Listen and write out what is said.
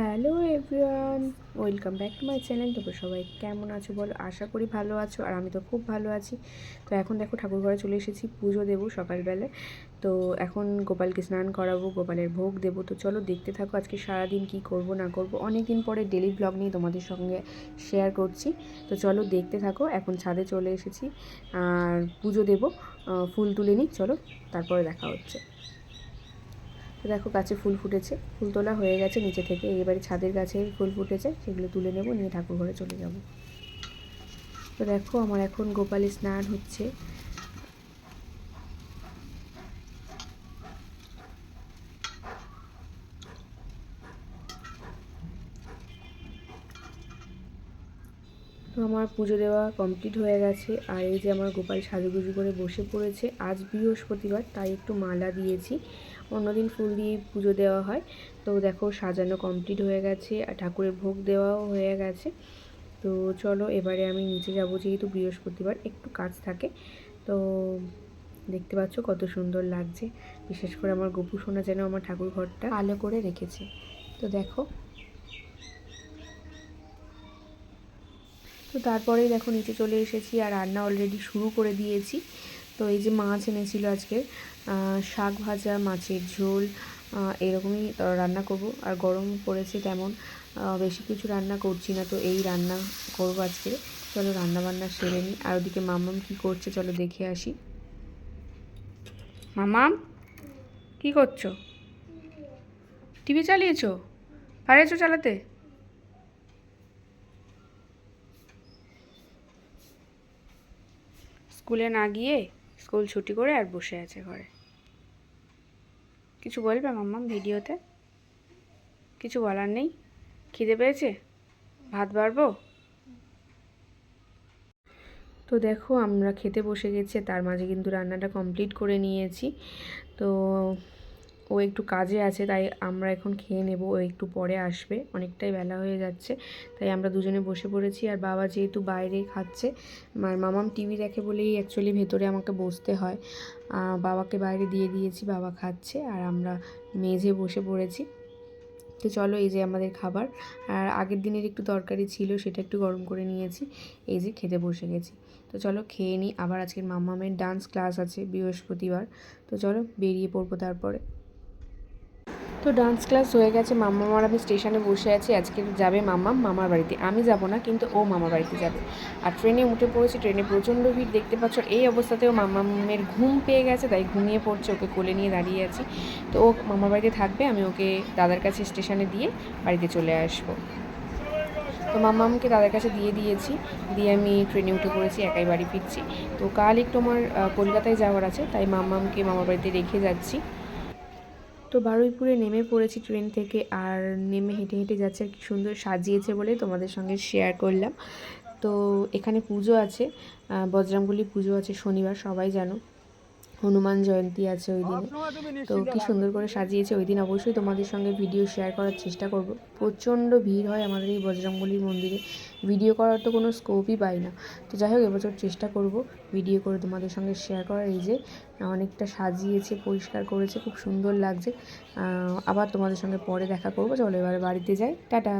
Hello everyone, welcome back to my channel. তোমরা সবাই কেমন আছো বলো? আশা করি ভালো আছো আর আমি তো খুব ভালো আছি। তো এখন দেখো ঠাকুর ঘরে চলে এসেছি, পুজো দেবো সকালবেলায় তো এখন গোপালকে স্নান করাবো, গোপালের ভোগ দেবো। তো চলো দেখতে থাকো আজকে সারাদিন কি করব, না করব। অনেক দিন পরে ডেলি ব্লগ নিয়ে তোমাদের সঙ্গে শেয়ার করছি। তো চলো দেখতে থাকো, এখন ছাদে চলে এসেছি। আর পুজো দেবো ফুল তুলে নিই। চলো, তারপরে দেখা হচ্ছে। তো দেখো গাছে ফুল ফুটেছে। ফুল তোলা হয়ে গেছে নিচে থেকে। এবারে ছাদের গাছে ফুল ফুটেছে, সেগুলো তুলে নেব, নিয়ে ঠাকুর ঘরে চলে যাব। তো দেখো আমার এখন গোপালের স্নান হচ্ছে। আমার পুজো দেওয়া কমপ্লিট হয়ে গেছে। আর এই যে আমার গোপাল সাজুগুজু করে বসে পড়েছে, আজ বৃহস্পতিবার, তাই একটু মালা দিয়েছি। অন্যদিন ফুল দিয়ে পুজো দেওয়া হয়। তো দেখো সাজানো কমপ্লিট হয়ে গেছে আর ঠাকুরের ভোগ দেওয়াও হয়ে গেছে। তো চলো এবারে আমি নিচে যাব যেহেতু বৃহস্পতিবার, একটু কাজ থাকে। তো দেখতে পাচ্ছ কত সুন্দর লাগছে। বিশেষ করে আমার গপু সোনা যেন আমার ঠাকুর ঘরটা আলো করে রেখেছে। তো দেখো। তো তারপরেই দেখো নিচে চলে এসেছি আর রান্না অলরেডি শুরু করে দিয়েছি। তো এই যে মাছ এনেছিল আজকে শাক ভাজা, মাছের ঝোল এরকমই রান্না করব। আর গরম পড়েছে তেমন বেশি কিছু রান্না করছি না, তো এই রান্না করব আজকে। চলো রান্না বান্না সেরে নিই। আর ওদিকে মামাম কি করছে চলো দেখে আসি। মামাম, কি করছ? টিভি চালিয়েছো? পারেছো চালাতে? স্কুলে না গিয়ে স্কুল ছুটি করে আর বসে আছে ঘরে। কিছু বলবে মাম্মাম ভিডিওতে? কিছু বলার নেই? খিদে পেয়েছে? ভাত বাড়বো? তো দেখো, আমরা খেতে বসে গেছি তার মাঝে কিন্তু রান্নাটা কমপ্লিট করে নিয়েছি। তো ও একটু কাজে আছে, তাই আমরা এখন খেয়ে নেব, ও একটু পরে আসবে। অনেকটাই বেলা হয়ে যাচ্ছে, তাই আমরা দুজনে বসে পড়েছি। আর বাবা যেহেতু বাইরে খাচ্ছে আর মামাম টিভি দেখে বলেই অ্যাকচুয়ালি ভেতরে আমাকে বসতে হয়। বাবাকে বাইরে দিয়ে দিয়েছি, বাবা খাচ্ছে আর আমরা মেঝে বসে পড়েছি। তো চলো এই যে আমাদের খাবার। আর আগের দিনের একটু তরকারি ছিল, সেটা একটু গরম করে নিয়েছি, এই যে খেতে বসে গেছি। তো চলো খেয়ে নিই, আবার আজকের মামামের ডান্স ক্লাস আছে বৃহস্পতিবার। তো চলো বেরিয়ে পড়ব তারপরে। তো ডান্স ক্লাস হয়ে গেছে, মাম্মা আর আমি স্টেশনে বসে আছি, আজকে যাবে মাম্মা, মামার বাড়িতে। আমি যাব না, কিন্তু ও মামার বাড়িতে যাবে। আর ট্রেনে উঠে পড়েছি ট্রেনে প্রচণ্ড ভিড়, দেখতে পাচ্ছ, এই অবস্থাতেও মামামের ঘুম পেয়ে গেছে, তাই ঘুমিয়ে পড়ছে, ওকে কোলে নিয়ে দাঁড়িয়ে আছি। তো ও মামার বাড়িতে থাকবে, আমি ওকে দাদার কাছে স্টেশনে দিয়ে বাড়িতে চলে আসব। তো মাম্মামকে দাদার কাছে দিয়ে দিয়েছি, দিয়ে আমি ট্রেনে উঠে পড়েছি, একাই বাড়ি ফিরছি। তো কাল একটু আমার কলকাতায় যাওয়ার আছে, তাই মাম্মামকে মামার বাড়িতে রেখে যাচ্ছি। তো বারুইপুরে নেমে পড়েছি ট্রেন থেকে আর নেমে হেঁটে হেঁটে যাচ্ছে আর কি সুন্দর সাজিয়েছে বলে তোমাদের সঙ্গে শেয়ার করলাম। তো এখানে পুজো আছে বজরাঙ্গুলি পুজো আছে শনিবার, সবাই জানো। হনুমান জয়ন্তী আছে ওই দিনে। তো কি সুন্দর করে সাজিয়েছে ওই দিন। অবশ্যই তোমাদের সঙ্গে ভিডিও শেয়ার করার চেষ্টা করব। প্রচণ্ড ভিড় হয় আমাদের এই বজরংবলীর মন্দিরে। ভিডিও করার তো কোনো স্কোপই পাই না। তো যাই হোক এবছর চেষ্টা করব ভিডিও করে তোমাদের সঙ্গে শেয়ার করার। এই যে অনেকটা সাজিয়েছে পরিষ্কার করেছে খুব সুন্দর লাগছে। আবার তোমাদের সঙ্গে পরে দেখা করব। চলো এবার বাড়িতে যাই। টাটা!